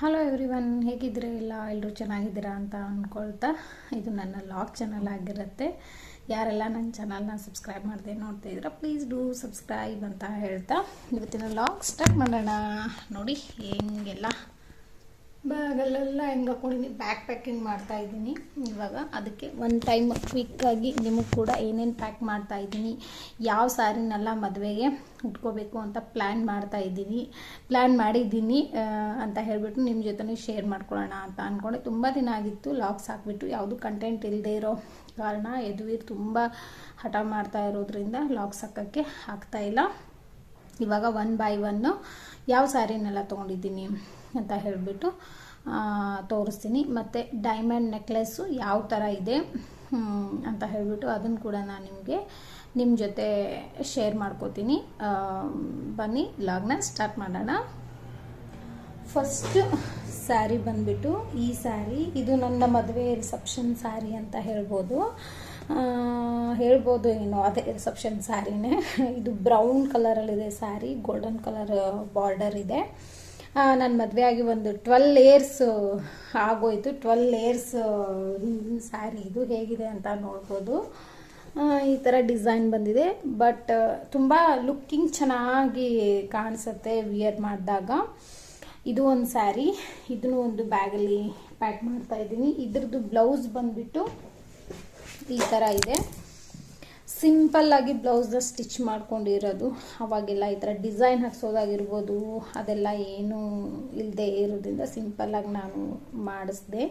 Hello every one ಹೇಗಿದ್ದೀರಾ? ಇಲ್ಲ, ಎಲ್ಲರೂ ಚೆನ್ನಾಗಿದ್ದೀರಾ ಅಂತ ಅಂದ್ಕೊಳ್ತಾ ಇದು ನನ್ನ ಲಾಗ್ ಚಾನಲ್ ಆಗಿರುತ್ತೆ. ಯಾರೆಲ್ಲ ನನ್ನ ಚಾನಲ್ನ ಸಬ್ಸ್ಕ್ರೈಬ್ ಮಾಡಿದೆ ನೋಡ್ತಾ ಇದ್ದೀರಾ ಪ್ಲೀಸ್ ಡೂ ಸಬ್ಸ್ಕ್ರೈಬ್ ಅಂತ ಹೇಳ್ತಾ. ಇವತ್ತಿನ ಲಾಗ್ ಸ್ಟಾರ್ಟ್ ಮಾಡೋಣ. ನೋಡಿ, ಹೆಂಗೆಲ್ಲ ಬ್ಯಾಗಲ್ಲೆಲ್ಲ ಹೆಂಗೆ ಹಾಕೊಂಡಿದ್ದೀನಿ ಬ್ಯಾಗ್ ಪ್ಯಾಕಿಂಗ್ ಮಾಡ್ತಾ ಇದ್ದೀನಿ. ಇವಾಗ ಅದಕ್ಕೆ ಒನ್ ಟೈಮ್ ಕ್ವಿಕ್ಕಾಗಿ ನಿಮಗೆ ಕೂಡ ಏನೇನು ಪ್ಯಾಕ್ ಮಾಡ್ತಾ ಇದ್ದೀನಿ, ಯಾವ ಸ್ಯಾರಿನೆಲ್ಲ ಮದುವೆಗೆ ಉಟ್ಕೋಬೇಕು ಅಂತ ಪ್ಲ್ಯಾನ್ ಮಾಡ್ತಾ ಇದ್ದೀನಿ. ಪ್ಲ್ಯಾನ್ ಮಾಡಿದ್ದೀನಿ ಅಂತ ಹೇಳಿಬಿಟ್ಟು ನಿಮ್ಮ ಜೊತೆ ಶೇರ್ ಮಾಡ್ಕೊಳ್ಳೋಣ ಅಂತ ಅಂದ್ಕೊಂಡೆ ತುಂಬ ದಿನ ಆಗಿತ್ತು ಲಾಕ್ಸ್ ಹಾಕ್ಬಿಟ್ಟು ಯಾವುದು ಕಂಟೆಂಟ್ ಇಲ್ಲದೆ ಇರೋ ಕಾರಣ ಯದುವೀರ್ ತುಂಬ ಹಠ ಮಾಡ್ತಾ ಇರೋದ್ರಿಂದ ಲಾಕ್ಸ್ ಹಾಕೋಕ್ಕೆ ಆಗ್ತಾಯಿಲ್ಲ ಇವಾಗ ಒನ್ ಬೈ ಒನ್ನು ಯಾವ ಸ್ಯಾರಿನೆಲ್ಲ ತೊಗೊಂಡಿದ್ದೀನಿ? ಅಂತ ಹೇಳಿಬಿಟ್ಟು ತೋರಿಸ್ತೀನಿ. ಮತ್ತು ಡೈಮಂಡ್ ನೆಕ್ಲೆಸ್ಸು ಯಾವ ಥರ ಇದೆ ಅಂತ ಹೇಳಿಬಿಟ್ಟು ಅದನ್ನು ಕೂಡ ನಾನು ನಿಮಗೆ ನಿಮ್ಮ ಜೊತೆ ಶೇರ್ ಮಾಡ್ಕೋತೀನಿ. ಬನ್ನಿ, ಲಾಗ್ನ ಸ್ಟಾರ್ಟ್ ಮಾಡೋಣ. ಫಸ್ಟ್ ಸ್ಯಾರಿ ಬಂದ್ಬಿಟ್ಟು, ಈ ಸ್ಯಾರಿ ಇದು ನನ್ನ ಮದುವೆ ರಿಸೆಪ್ಷನ್ ಸ್ಯಾರಿ ಅಂತ ಹೇಳ್ಬೋದು. ಹೇಳ್ಬೋದು ಏನು, ಅದೇ ರಿಸೆಪ್ಷನ್ ಸ್ಯಾರಿನೇ ಇದು ಬ್ರೌನ್ ಕಲರಲ್ಲಿದೆ ಸ್ಯಾರಿ ಗೋಲ್ಡನ್ ಕಲರ್ ಬಾರ್ಡರ್ ಇದೆ. ನನ್ನ ಮದುವೆ ಆಗಿ ಒಂದು ಟ್ವೆಲ್ ಇಯರ್ಸ್ ಆಗೋಯ್ತು. ಟ್ವೆಲ್ ಇಯರ್ಸ್ ಹಿಂದಿನ ಸ್ಯಾರಿ ಇದು ಹೇಗಿದೆ ಅಂತ ನೋಡ್ಬೋದು. ಈ ಥರ ಡಿಸೈನ್ ಬಂದಿದೆ. ಬಟ್ ತುಂಬ ಲುಕ್ಕಿಂಗ್ ಚೆನ್ನಾಗಿ ಕಾಣಿಸುತ್ತೆ ವಿಯರ್ ಮಾಡಿದಾಗ. ಇದು ಒಂದು ಸ್ಯಾರಿ ಇದನ್ನು ಒಂದು ಬ್ಯಾಗಲ್ಲಿ ಪ್ಯಾಕ್ ಮಾಡ್ತಾ ಇದ್ದೀನಿ. ಇದ್ರದ್ದು ಬ್ಲೌಸ್ ಬಂದ್ಬಿಟ್ಟು ಈ ಥರ ಇದೆ. ಸಿಂಪಲ್ ಆಗಿ ಬ್ಲೌಸ್ನ ಸ್ಟಿಚ್ ಮಾಡ್ಕೊಂಡಿರೋದು. ಅವಾಗೆಲ್ಲ ಈ ಥರ ಡಿಸೈನ್ ಹಾಕ್ಸೋದಾಗಿರ್ಬೋದು, ಅದೆಲ್ಲ ಏನೂ ಇಲ್ಲದೆ ಇರೋದ್ರಿಂದ ಸಿಂಪಲ್ಲಾಗಿ ನಾನು ಮಾಡಿಸ್ದೆ.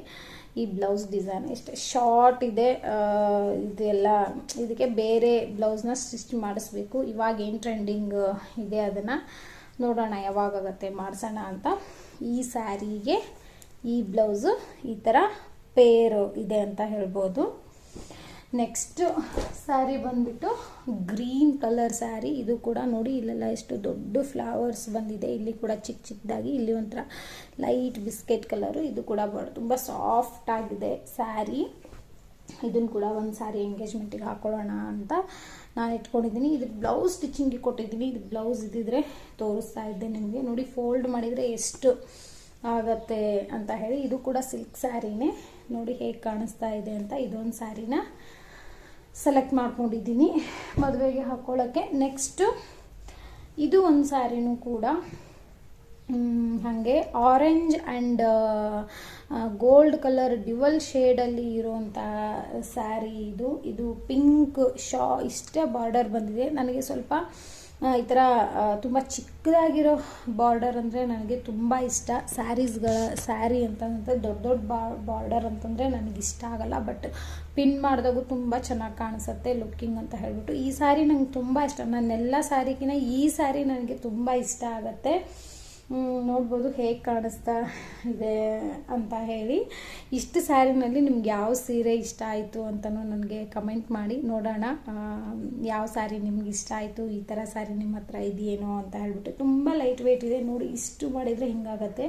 ಈ ಬ್ಲೌಸ್ ಡಿಸೈನ್ ಇಷ್ಟೇ ಶಾರ್ಟ್ ಇದೆ ಇದೆಲ್ಲ ಇದಕ್ಕೆ ಬೇರೆ ಬ್ಲೌಸ್ನ ಸ್ಟಿಚ್ ಮಾಡಿಸ್ಬೇಕು. ಇವಾಗ ಏನು ಟ್ರೆಂಡಿಂಗ್ ಇದೆ ಅದನ್ನು ನೋಡೋಣ ಯಾವಾಗತ್ತೆ ಮಾಡಿಸೋಣ ಅಂತ. ಈ ಸ್ಯಾರಿಗೆ ಈ ಬ್ಲೌಸು ಈ ಥರ ಪೇರು ಇದೆ ಅಂತ ಹೇಳ್ಬೋದು. ನೆಕ್ಸ್ಟ್ ಸ್ಯಾರಿ ಬಂದ್ಬಿಟ್ಟು ಗ್ರೀನ್ ಕಲರ್ ಸ್ಯಾರಿ ಇದು ಕೂಡ ನೋಡಿ, ಇಲ್ಲೆಲ್ಲ ಎಷ್ಟು ದೊಡ್ಡ ಫ್ಲವರ್ಸ್ ಬಂದಿದೆ. ಇಲ್ಲಿ ಕೂಡ ಚಿಕ್ಕ ಚಿಕ್ಕದಾಗಿ ಇಲ್ಲಿ ಒಂಥರ ಲೈಟ್ ಬಿಸ್ಕೆಟ್ ಕಲರು ಇದು ಕೂಡ ಬ- ತುಂಬ ಸಾಫ್ಟ್ ಆಗಿದೆ ಸ್ಯಾರಿ ಇದನ್ನು ಕೂಡ ಒಂದು ಸ್ಯಾರಿ ಎಂಗೇಜ್ಮೆಂಟಿಗೆ ಹಾಕೊಳ್ಳೋಣ ಅಂತ ನಾನು ಇಟ್ಕೊಂಡಿದ್ದೀನಿ. ಇದು ಬ್ಲೌಸ್ ಸ್ಟಿಚಿಂಗಿಗೆ ಕೊಟ್ಟಿದ್ದೀನಿ. ಇದು ಬ್ಲೌಸ್ ಇದ್ದಿದ್ರೆ ತೋರಿಸ್ತಾ ಇದ್ದೆ ನಿಮಗೆ. ನೋಡಿ ಫೋಲ್ಡ್ ಮಾಡಿದರೆ ಎಷ್ಟು ಆಗತ್ತೆ ಅಂತ ಹೇಳಿ. ಇದು ಕೂಡ ಸಿಲ್ಕ್ ಸ್ಯಾರಿನೇ ನೋಡಿ, ಹೇಗೆ ಕಾಣಿಸ್ತಾ ಇದೆ ಅಂತ. ಇದೊಂದು ಸ್ಯಾರಿನ ಸೆಲೆಕ್ಟ್ ಮಾಡ್ಕೊಂಡಿದ್ದೀನಿ ಮದುವೆಗೆ ಹಾಕ್ಕೊಳ್ಳೋಕ್ಕೆ ನೆಕ್ಸ್ಟು ಇದು ಒಂದು ಸ್ಯಾರಿನೂ ಕೂಡ. ಹಾಗೆ orange and gold colour dual ಶೇಡಲ್ಲಿ ಇರೋವಂಥ ಸ್ಯಾರಿ ಇದು. ಇದು ಪಿಂಕ್ ಶಾ ಇಷ್ಟೇ ಬಾರ್ಡರ್ ಬಂದಿದೆ. ನನಗೆ ಸ್ವಲ್ಪ ಈ ಥರ ತುಂಬ ಚಿಕ್ಕದಾಗಿರೋ ಬಾರ್ಡರ್ ಅಂದರೆ ನನಗೆ ತುಂಬ ಇಷ್ಟ. ಸ್ಯಾರೀಸ್ಗಳ ಸ್ಯಾರಿ ಅಂತಂದರೆ ದೊಡ್ಡ ದೊಡ್ಡ ಬಾರ್ಡರ್ ಅಂತಂದರೆ ನನಗೆ ಇಷ್ಟ ಆಗಲ್ಲ. ಬಟ್ ಪಿನ್ ಮಾಡಿದಾಗೂ ತುಂಬ ಚೆನ್ನಾಗಿ ಕಾಣಿಸುತ್ತೆ ಲುಕ್ಕಿಂಗ್ ಅಂತ ಹೇಳ್ಬಿಟ್ಟು. ಈ ಸ್ಯಾರಿ ನಂಗೆ ತುಂಬ ಇಷ್ಟ. ನನ್ನೆಲ್ಲ ಸ್ಯಾರಿಗಿನ ಈ ಸ್ಯಾರಿ ನನಗೆ ತುಂಬ ಇಷ್ಟ ಆಗುತ್ತೆ. ನೋಡ್ಬೋದು ಹೇಗೆ ಕಾಣಿಸ್ತಾ ಇದೆ ಅಂತ ಹೇಳಿ. ಇಷ್ಟು ಸ್ಯಾರಿನಲ್ಲಿ ನಿಮ್ಗೆ ಯಾವ ಸೀರೆ ಇಷ್ಟ ಆಯಿತು ಅಂತಲೂ ನನಗೆ ಕಮೆಂಟ್ ಮಾಡಿ. ನೋಡೋಣ ಯಾವ ಸ್ಯಾರಿ ನಿಮ್ಗೆ ಇಷ್ಟ ಆಯಿತು, ಈ ಥರ ಸ್ಯಾರಿ ನಿಮ್ಮ ಹತ್ರ ಇದೆಯೇನೋ ಅಂತ ಹೇಳ್ಬಿಟ್ಟು. ತುಂಬ ಲೈಟ್ ವೆಯ್ಟ್ ಇದೆ. ನೋಡಿ, ಇಷ್ಟು ಮಾಡಿದರೆ ಹಿಂಗಾಗತ್ತೆ.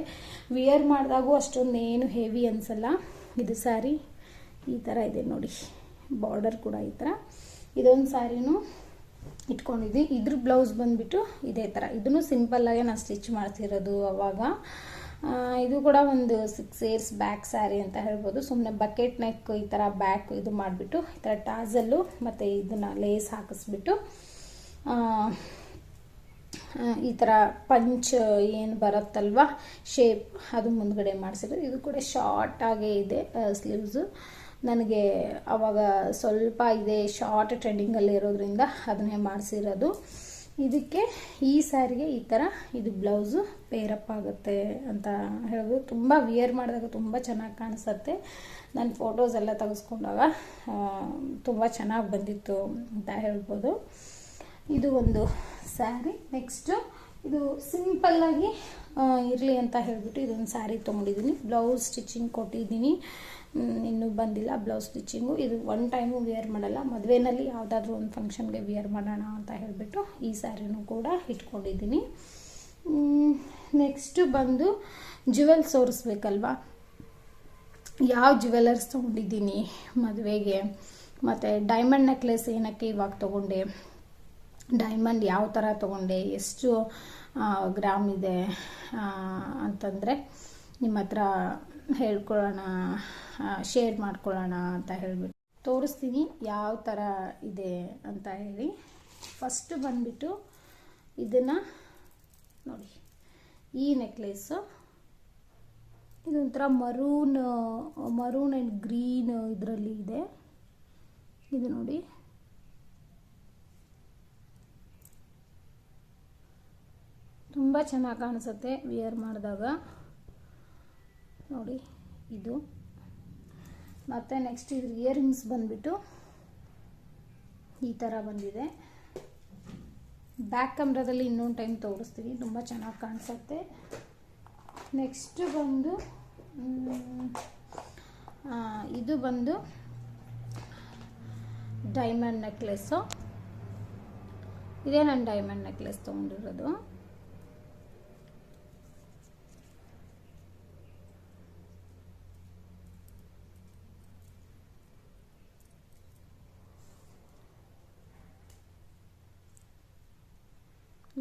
ವಿಯರ್ ಮಾಡಿದಾಗೂ ಅಷ್ಟೊಂದು ಏನು ಹೆವಿ ಅನಿಸಲ್ಲ. ಇದು ಸ್ಯಾರಿ ಈ ಥರ ಇದೆ ನೋಡಿ. ಬಾರ್ಡರ್ ಕೂಡ ಈ ಥರ ಇದೊಂದು ಸ್ಯಾರಿನೂ ಇಟ್ಕೊಂಡಿದ್ವಿ. ಇದ್ರ ಬ್ಲೌಸ್ ಬಂದುಬಿಟ್ಟು ಇದೇ ಥರ ಇದನ್ನು ಸಿಂಪಲ್ಲಾಗೆ ನಾನು ಸ್ಟಿಚ್ ಮಾಡ್ತಿರೋದು ಅವಾಗ. ಇದು ಕೂಡ ಒಂದು ಸಿಕ್ಸ್ ಇಯರ್ಸ್ ಬ್ಯಾಕ್ ಸ್ಯಾರಿ ಅಂತ ಹೇಳ್ಬೋದು. ಸುಮ್ಮನೆ ಬಕೆಟ್ ನೆಕ್ ಈ ಥರ ಬ್ಯಾಕ್ ಇದು ಮಾಡಿಬಿಟ್ಟು ಈ ಥರ ಟಾಸಲ್ಲು ಮತ್ತು ಇದನ್ನು ಲೇಸ್ ಹಾಕಿಸ್ಬಿಟ್ಟು ಈ ಥರ ಪಂಚ್ ಏನು ಬರುತ್ತಲ್ವ ಶೇಪ್ ಅದು ಮುಂದ್ಗಡೆ ಮಾಡಿಸಿದ್ರು ಇದು ಕೂಡ ಶಾರ್ಟಾಗೇ ಇದೆ ಸ್ಲೀವ್ಸು ನನಗೆ ಅವಾಗ ಸ್ವಲ್ಪ ಇದೆ ಶಾರ್ಟ್ ಟ್ರೆಂಡಿಂಗಲ್ಲಿ ಇರೋದ್ರಿಂದ ಅದನ್ನೇ ಮಾಡಿಸಿರೋದು. ಇದಕ್ಕೆ ಈ ಸ್ಯಾರಿಗೆ ಈ ಥರ ಇದು ಬ್ಲೌಸು ಪೇರಪ್ ಆಗುತ್ತೆ ಅಂತ ಹೇಳೋದು ತುಂಬ ವಿಯರ್ ಮಾಡಿದಾಗ ತುಂಬ ಚೆನ್ನಾಗಿ ಕಾಣಿಸುತ್ತೆ. ನನ್ನ ಫೋಟೋಸ್ ಎಲ್ಲ ತೆಗೆಸ್ಕೊಂಡಾಗ ತುಂಬ ಚೆನ್ನಾಗಿ ಬಂದಿತ್ತು ಅಂತ ಹೇಳ್ಬೋದು. ಇದು ಒಂದು ಸ್ಯಾರಿ ನೆಕ್ಸ್ಟು ಇದು ಸಿಂಪಲ್ಲಾಗಿ ಇರಲಿ ಅಂತ ಹೇಳಿಬಿಟ್ಟು ಇದೊಂದು ಸ್ಯಾರಿ ತೊಗೊಂಡಿದ್ದೀನಿ. ಬ್ಲೌಸ್ ಸ್ಟಿಚಿಂಗ್ ಕೊಟ್ಟಿದ್ದೀನಿ. ಇನ್ನೂ ಬಂದಿಲ್ಲ ಬ್ಲೌಸ್ ಸ್ಟಿಚಿಂಗು. ಇದು ಒನ್ ಟೈಮು ವಿಯರ್ ಮಾಡಲ್ಲ, ಮದುವೆನಲ್ಲಿ ಯಾವುದಾದ್ರೂ ಒಂದು ಫಂಕ್ಷನ್ಗೆ ವಿಯರ್ ಮಾಡೋಣ ಅಂತ ಹೇಳಿಬಿಟ್ಟು ಈ ಸ್ಯಾರಿನೂ ಕೂಡ ಇಟ್ಕೊಂಡಿದ್ದೀನಿ. ನೆಕ್ಸ್ಟು ಬಂದು ಜುವೆಲ್ಸ್ ತೋರಿಸ್ಬೇಕಲ್ವಾ? ಯಾವ ಜ್ಯುವೆಲರ್ಸ್ ತೊಗೊಂಡಿದ್ದೀನಿ ಮದುವೆಗೆ? ಮತ್ತು ಡೈಮಂಡ್ ನೆಕ್ಲೆಸ್ ಏನಕ್ಕೆ ಇವಾಗ ತೊಗೊಂಡೆ? ಡೈಮಂಡ್ ಯಾವ ಥರ ತೊಗೊಂಡೆ? ಎಷ್ಟು ಗ್ರಾಮ್ ಇದೆ ಅಂತಂದರೆ ನಿಮ್ಮ ಹತ್ರ ಹೇಳ್ಕೊಳ್ಳೋಣ ಶೇರ್ ಮಾಡ್ಕೊಳ್ಳೋಣ ಅಂತ ಹೇಳಿಬಿಟ್ಟು ತೋರಿಸ್ತೀನಿ ಯಾವ ಥರ ಇದೆ ಅಂತ ಹೇಳಿ. ಫಸ್ಟು ಬಂದುಬಿಟ್ಟು ಇದನ್ನು ನೋಡಿ, ಈ ನೆಕ್ಲೇಸು ಇದೊಂಥರ ಮರೂನ್ ಮರೂನ್ ಆ್ಯಂಡ್ ಗ್ರೀನ್ ಇದರಲ್ಲಿ ಇದೆ. ಇದು ನೋಡಿ. ತುಂಬ ಚೆನ್ನಾಗಿ ಕಾಣಿಸುತ್ತೆ ವಿಯರ್ ಮಾಡಿದಾಗ. ನೋಡಿ, ಇದು. ಮತ್ತು ನೆಕ್ಸ್ಟ್ ಇದ್ರ ಇಯರಿಂಗ್ಸ್ ಬಂದುಬಿಟ್ಟು ಈ ಥರ ಬಂದಿದೆ. ಬ್ಯಾಕ್ ಕ್ಯಾಮ್ರಾದಲ್ಲಿ ಇನ್ನೊಂದು ಟೈಮ್ ತೋರಿಸ್ತೀನಿ. ತುಂಬ ಚೆನ್ನಾಗಿ ಕಾಣಿಸುತ್ತೆ. ನೆಕ್ಸ್ಟ್ ಬಂದು ಇದು ಬಂದು ಡೈಮಂಡ್ ನೆಕ್ಲೆಸ್ಸು ಇದೇ ನಾನು ಡೈಮಂಡ್ ನೆಕ್ಲೆಸ್ ತೊಗೊಂಡಿರೋದು.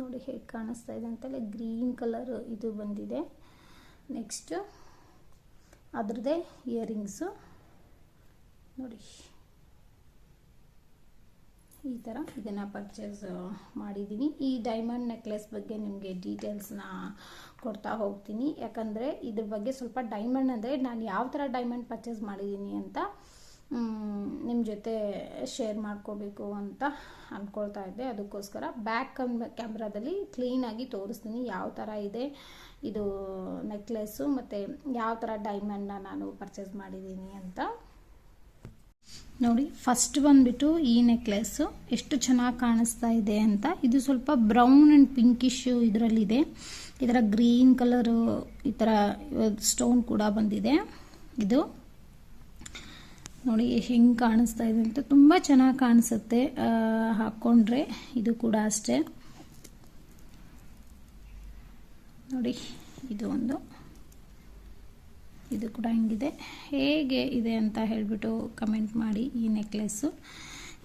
ನೋಡಿ ಹೇಗೆ ಕಾಣಿಸ್ತಾ ಇದೆ ಅಂತಲೇ ಗ್ರೀನ್ ಕಲರ್ ಇದು ಬಂದಿದೆ. ನೆಕ್ಸ್ಟು ಅದರದ್ದೇ ಇಯರಿಂಗ್ಸು. ನೋಡಿ. ಈ ಥರ ಇದನ್ನು ಪರ್ಚೇಸ್ ಮಾಡಿದ್ದೀನಿ. ಈ ಡೈಮಂಡ್ ನೆಕ್ಲೆಸ್ ಬಗ್ಗೆ ನಿಮಗೆ ಡೀಟೇಲ್ಸ್ನ ಕೊಡ್ತಾ ಹೋಗ್ತೀನಿ. ಯಾಕಂದರೆ ಇದ್ರ ಬಗ್ಗೆ ಸ್ವಲ್ಪ ಡೈಮಂಡ್ ಅಂದರೆ ನಾನು ಯಾವ ಥರ ಡೈಮಂಡ್ ಪರ್ಚೇಸ್ ಮಾಡಿದ್ದೀನಿ ಅಂತ ನಿಮ್ಮ ಜೊತೆ ಶೇರ್ ಮಾಡ್ಕೋಬೇಕು ಅಂತ ಅಂದ್ಕೊಳ್ತಾ ಇದ್ದೆ. ಅದಕ್ಕೋಸ್ಕರ ಬ್ಯಾಕ್ ಕಮ್ ಕ್ಯಾಮ್ರಾದಲ್ಲಿ ಕ್ಲೀನಾಗಿ ತೋರಿಸ್ತೀನಿ ಯಾವ ಥರ ಇದೆ, ಇದು ನೆಕ್ಲೆಸ್ಸು ಮತ್ತು ಯಾವ ಥರ ಡೈಮಂಡನ್ನ ನಾನು ಪರ್ಚೇಸ್ ಮಾಡಿದ್ದೀನಿ ಅಂತ. ನೋಡಿ ಫಸ್ಟ್ ಬಂದುಬಿಟ್ಟು ಈ ನೆಕ್ಲೆಸ್ಸು ಎಷ್ಟು ಚೆನ್ನಾಗಿ ಕಾಣಿಸ್ತಾ ಇದೆ ಅಂತ. ಇದು ಸ್ವಲ್ಪ ಬ್ರೌನ್ ಆ್ಯಂಡ್ ಪಿಂಕಿಶು ಇದರಲ್ಲಿದೆ. ಇದರ ಗ್ರೀನ್ ಕಲರು ಈ ಥರ ಸ್ಟೋನ್ ಕೂಡ ಬಂದಿದೆ. ಇದು ನೋಡಿ, ಹೆಂಗೆ ಕಾಣಿಸ್ತಾ ಇದೆ ಅಂತ ತುಂಬ ಚೆನ್ನಾಗಿ ಕಾಣಿಸುತ್ತೆ. ಹಾಕ್ಕೊಂಡ್ರೆ ಇದು ಕೂಡ ಅಷ್ಟೇ. ನೋಡಿ, ಇದು ಒಂದು. ಇದು ಕೂಡ ಹೀಗಿದೆ. ಹೇಗೆ ಇದೆ ಅಂತ ಹೇಳಿಬಿಟ್ಟು ಕಮೆಂಟ್ ಮಾಡಿ ಈ ನೆಕ್ಲೆಸ್ಸು.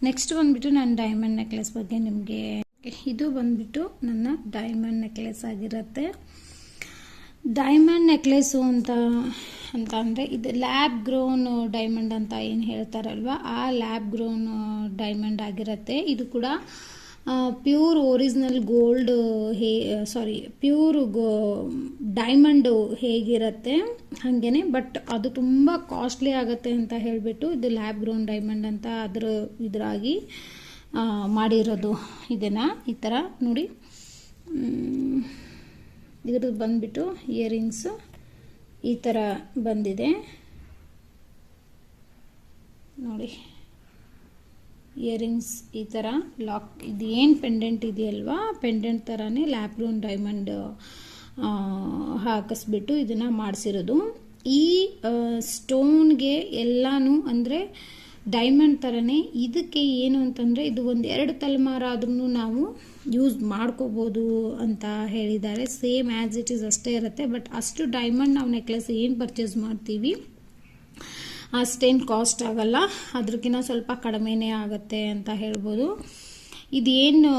ನೆಕ್ಸ್ಟ್ ಬಂದುಬಿಟ್ಟು ನಾನು ಡೈಮಂಡ್ ನೆಕ್ಲೆಸ್ ಬಗ್ಗೆ ನಿಮಗೆ ಇದು ಬಂದುಬಿಟ್ಟು ನನ್ನ ಡೈಮಂಡ್ ನೆಕ್ಲೆಸ್ ಆಗಿರುತ್ತೆ. ಡೈಮಂಡ್ ನೆಕ್ಲೆಸ್ಸು ಅಂತ ಅಂತ ಅಂದರೆ ಇದು ಲ್ಯಾಬ್ ಗ್ರೋನ್ ಡೈಮಂಡ್ ಅಂತ ಏನು ಹೇಳ್ತಾರಲ್ವ? ಆ ಲ್ಯಾಬ್ ಗ್ರೋನ್ ಡೈಮಂಡ್ ಆಗಿರುತ್ತೆ. ಇದು ಕೂಡ pure original gold hey sorry pure go diamond ಹೇಗಿರುತ್ತೆ ಹಾಗೇ ಬಟ್ ಅದು ತುಂಬ ಕಾಸ್ಟ್ಲಿ ಆಗುತ್ತೆ ಅಂತ ಹೇಳಿಬಿಟ್ಟು ಇದು ಲ್ಯಾಬ್ ಗ್ರೋನ್ ಡೈಮಂಡ್ ಅಂತ ಅದ್ರ ಇದರಾಗಿ ಮಾಡಿರೋದು ಇದನ್ನು. ಈ ಥರ ನೋಡಿ. ಇದ್ರದ್ದು ಬಂದುಬಿಟ್ಟು ಇಯರಿಂಗ್ಸು ಈ ಥರ ಬಂದಿದೆ. ನೋಡಿ ಇಯರಿಂಗ್ಸ್ ಈ ಥರ ಲಾಕ್ ಇದು ಏನು ಪೆಂಡೆಂಟ್ ಇದೆಯಲ್ವಾ? ಪೆಂಡೆಂಟ್ ಥರನೇ ಲ್ಯಾಪ್ರೂನ್ ಡೈಮಂಡ್ ಹಾಕಿಸ್ಬಿಟ್ಟು ಇದನ್ನು ಮಾಡಿಸಿರೋದು. ಈ ಸ್ಟೋನ್ಗೆ ಎಲ್ಲನೂ ಅಂದರೆ ಡೈಮಂಡ್ ಥರನೇ ಇದಕ್ಕೆ ಏನು ಅಂತಂದರೆ ಇದು ಒಂದು ಎರಡು ತಲೆಮಾರಾದ್ರೂ ನಾವು ಯೂಸ್ ಮಾಡ್ಕೋಬೋದು ಅಂತ ಹೇಳಿದ್ದಾರೆ. ಸೇಮ್ ಆ್ಯಸ್ ಇಟ್ ಈಸ್ ಅಷ್ಟೇ ಇರುತ್ತೆ. ಬಟ್ ಅಷ್ಟು ಡೈಮಂಡ್ ನಾವು ನೆಕ್ಲೆಸ್ ಏನು ಪರ್ಚೇಸ್ ಮಾಡ್ತೀವಿ? ಅಷ್ಟೇನು ಕಾಸ್ಟ್ ಆಗಲ್ಲ. ಅದ್ರಕ್ಕಿಂತ ಸ್ವಲ್ಪ ಕಡಿಮೆನೇ ಆಗುತ್ತೆ ಅಂತ ಹೇಳ್ಬೋದು. ಇದೇನು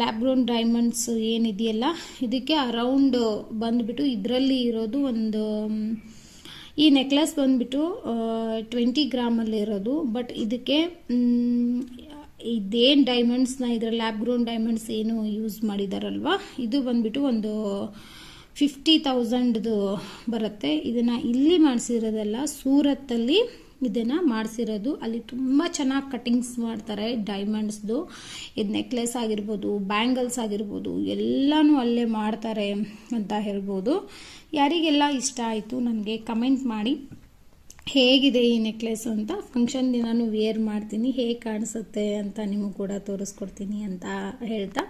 ಲ್ಯಾಬ್ರೋನ್ ಡೈಮಂಡ್ಸ್ ಏನಿದೆಯಲ್ಲ, ಇದಕ್ಕೆ ಅರೌಂಡ್ ಬಂದುಬಿಟ್ಟು ಇದರಲ್ಲಿ ಇರೋದು ಒಂದು ಈ ನೆಕ್ಲೆಸ್ ಬಂದ್ಬಿಟ್ಟು ಟ್ವೆಂಟಿ ಗ್ರಾಮಲ್ಲಿ ಇರೋದು. ಬಟ್ ಇದಕ್ಕೆ ಇದೇನು ಡೈಮಂಡ್ಸ್ನ ಇದರ ಲ್ಯಾಬ್ ಗ್ರೋನ್ ಡೈಮಂಡ್ಸ್ ಏನು ಯೂಸ್ ಮಾಡಿದಾರಲ್ವ? ಇದು ಬಂದುಬಿಟ್ಟು ಒಂದು ಫಿಫ್ಟಿ ತೌಸಂಡ್ದು ಬರುತ್ತೆ. ಇದನ್ನು ಇಲ್ಲಿ ಮಾಡಿಸಿರೋದಲ್ಲ ಸೂರತ್ತಲ್ಲಿ ಇದನ್ನು ಮಾಡಿಸಿರೋದು. ಅಲ್ಲಿ ತುಂಬ ಚೆನ್ನಾಗಿ ಕಟಿಂಗ್ಸ್ ಮಾಡ್ತಾರೆ ಡೈಮಂಡ್ಸ್ದು ಇದು ನೆಕ್ಲೆಸ್ ಆಗಿರ್ಬೋದು ಬ್ಯಾಂಗಲ್ಸ್ ಆಗಿರ್ಬೋದು, ಎಲ್ಲನೂ ಅಲ್ಲೇ ಮಾಡ್ತಾರೆ ಅಂತ ಹೇಳ್ಬೋದು. ಯಾರಿಗೆಲ್ಲ ಇಷ್ಟ ಆಯಿತು ನನಗೆ ಕಮೆಂಟ್ ಮಾಡಿ. ಹೇಗಿದೆ ಈ ನೆಕ್ಲೆಸ್ ಅಂತ? ಫಂಕ್ಷನ್ ದಿನಾನು ವೇರ್ ಮಾಡ್ತೀನಿ. ಹೇಗೆ ಕಾಣಿಸುತ್ತೆ ಅಂತ ನಿಮಗೆ ಕೂಡ ತೋರಿಸ್ಕೊಡ್ತೀನಿ ಅಂತ ಹೇಳ್ತಾ.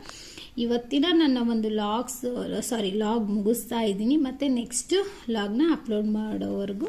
ಇವತ್ತಿನ ನನ್ನ ಒಂದು ಲಾಗ್ಸ್ ಸಾರಿ ಲಾಗ್ ಮುಗಿಸ್ತಾ ಇದ್ದೀನಿ. ಮತ್ತು ನೆಕ್ಸ್ಟ್ ಲಾಗ್ನ ಅಪ್ಲೋಡ್ ಮಾಡೋವರೆಗೂ